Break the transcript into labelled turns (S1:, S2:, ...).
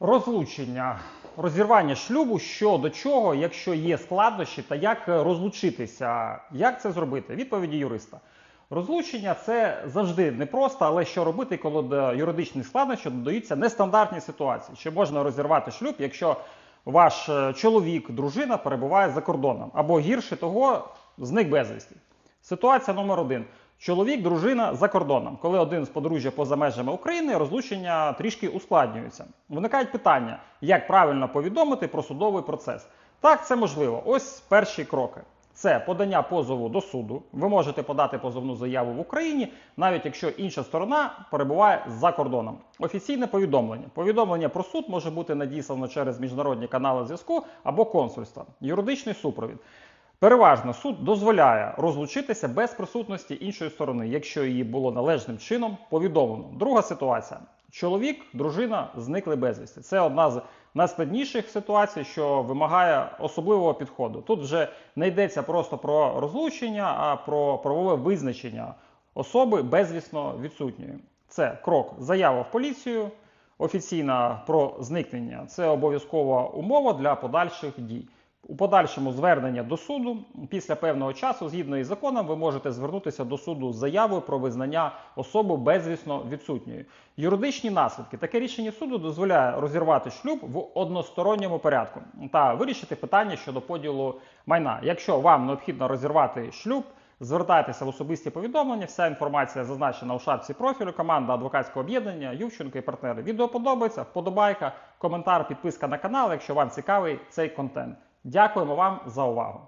S1: Розлучення, розірвання шлюбу, що до чого, якщо є складнощі, та як розлучитися, як це зробити? Відповіді юриста. Розлучення це завжди непросто, але що робити, коли до юридичних складнощів додаються нестандартні ситуації? Чи можна розірвати шлюб, якщо ваш е, чоловік, дружина перебуває за кордоном, або гірше того, зник безвісті? Ситуація номер один. Чоловік, дружина за кордоном. Коли один з подружжя поза межами України, розлучення трішки ускладнюється. Виникають питання, як правильно повідомити про судовий процес. Так, це можливо. Ось перші кроки. Це подання позову до суду. Ви можете подати позовну заяву в Україні, навіть якщо інша сторона перебуває за кордоном. Офіційне повідомлення. Повідомлення про суд може бути надіслано через міжнародні канали зв'язку або консульства. Юридичний супровід. Переважно суд дозволяє розлучитися без присутності іншої сторони, якщо її було належним чином повідомлено. Друга ситуація: чоловік, дружина зникли безвісти. Це одна з найскладніших ситуацій, що вимагає особливого підходу. Тут вже не йдеться просто про розлучення, а про правове визначення особи безвісно відсутньої. Це крок заява в поліцію. Офіційна про зникнення це обов'язкова умова для подальших дій. У подальшому звернення до суду після певного часу, згідно із законом, ви можете звернутися до суду з заявою про визнання особи безвісно відсутньою. Юридичні наслідки таке рішення суду дозволяє розірвати шлюб в односторонньому порядку та вирішити питання щодо поділу майна. Якщо вам необхідно розірвати шлюб, звертайтеся в особисті повідомлення. Вся інформація зазначена у шапці профілю. Команда адвокатського об'єднання Ющенко і партнери. Відео подобається, вподобайка, коментар, підписка на канал, якщо вам цікавий цей контент. Дякуємо вам за увагу.